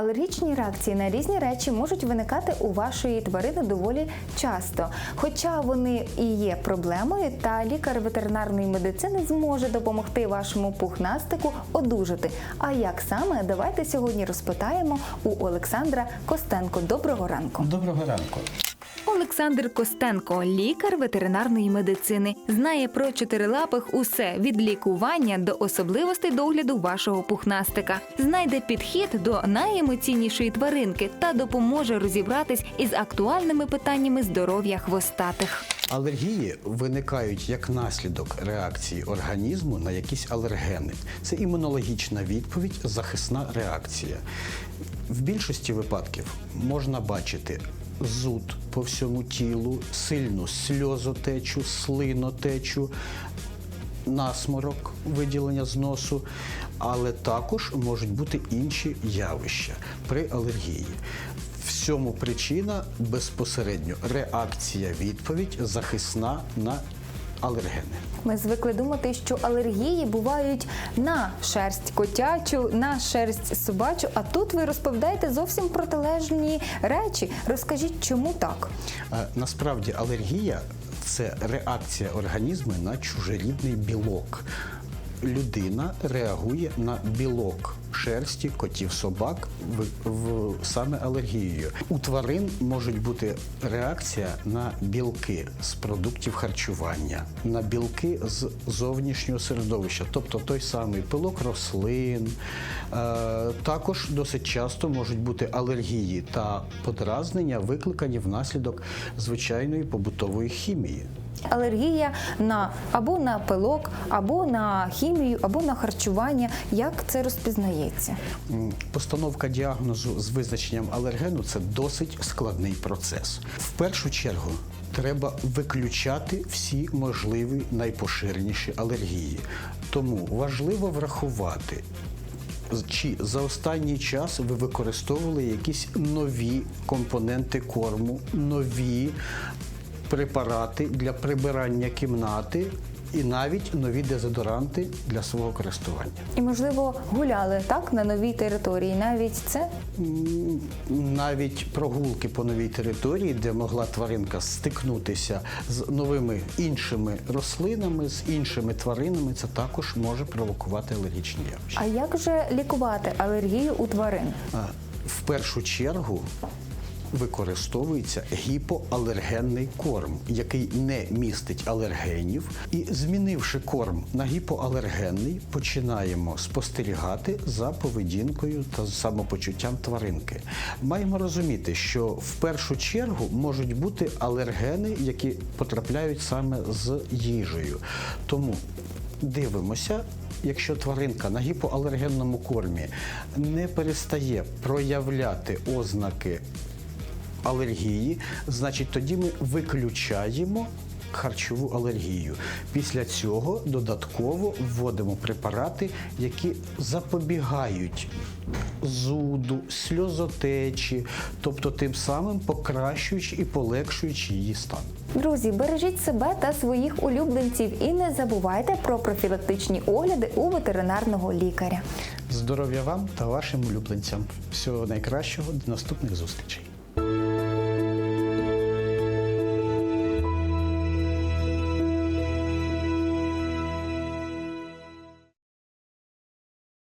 Алергічні реакції на різні речі можуть виникати у вашої тварини доволі часто. Хоча вони і є проблемою, та лікар ветеринарної медицини зможе допомогти вашому пухнастику одужати. А як саме, давайте сьогодні розпитаємо у Олександра Костенко. Доброго ранку. Доброго ранку. Олександр Костенко, лікар ветеринарної медицини, знає про чотирилапих усе від лікування до особливостей догляду вашого пухнастика. Знайде підхід до найемоційнішої тваринки та допоможе розібратись із актуальними питаннями здоров'я хвостатих. Алергії виникають як наслідок реакції організму на якісь алергени. Це імунологічна відповідь, захисна реакція. В більшості випадків можна бачити зуд по всьому тілу, сильну сльозотечу, слинотечу, насморок, виділення з носу, але також можуть бути інші явища при алергії. Всьому причина безпосередньо реакція, відповідь захисна на алергени. Ми звикли думати, що алергії бувають на шерсть котячу, на шерсть собачу. А тут ви розповідаєте зовсім протилежні речі. Розкажіть, чому так? Е, Насправді алергія це реакція організму на чужорідний білок. Людина реагує на білок шерсті котів собак в, в саме алергією. У тварин можуть бути реакція на білки з продуктів харчування, на білки з зовнішнього середовища, тобто той самий пилок рослин. Е, також досить часто можуть бути алергії та подразнення, викликані внаслідок звичайної побутової хімії. Алергія на або на пилок, або на хімію, або на харчування. Як це розпізнається? Постановка діагнозу з визначенням алергену це досить складний процес. В першу чергу треба виключати всі можливі найпоширеніші алергії. Тому важливо врахувати. Чи за останній час ви використовували якісь нові компоненти корму, нові препарати для прибирання кімнати і навіть нові дезодоранти для свого користування? І можливо гуляли так на новій території. Навіть це Навіть прогулки по новій території, де могла тваринка стикнутися з новими іншими рослинами, з іншими тваринами, це також може провокувати алергічні явища. а як же лікувати алергію у тварин? В першу чергу використовується гіпоалергенний корм, який не містить алергенів. І змінивши корм на гіпоалергенний, починаємо спостерігати за поведінкою та самопочуттям тваринки. Маємо розуміти, що в першу чергу можуть бути алергени, які потрапляють саме з їжею. Тому дивимося. Якщо тваринка на гіпоалергенному кормі не перестає проявляти ознаки алергії, значить тоді ми виключаємо харчову алергію. Після цього додатково вводимо препарати, які запобігають зуду, сльозотечі, тобто тим самим покращуючи і полегшуючи її стан. Друзі, бережіть себе та своїх улюбленців і не забувайте про профілактичні огляди у ветеринарного лікаря. Здоров'я вам та вашим улюбленцям. Всього найкращого, до наступних зустрічей.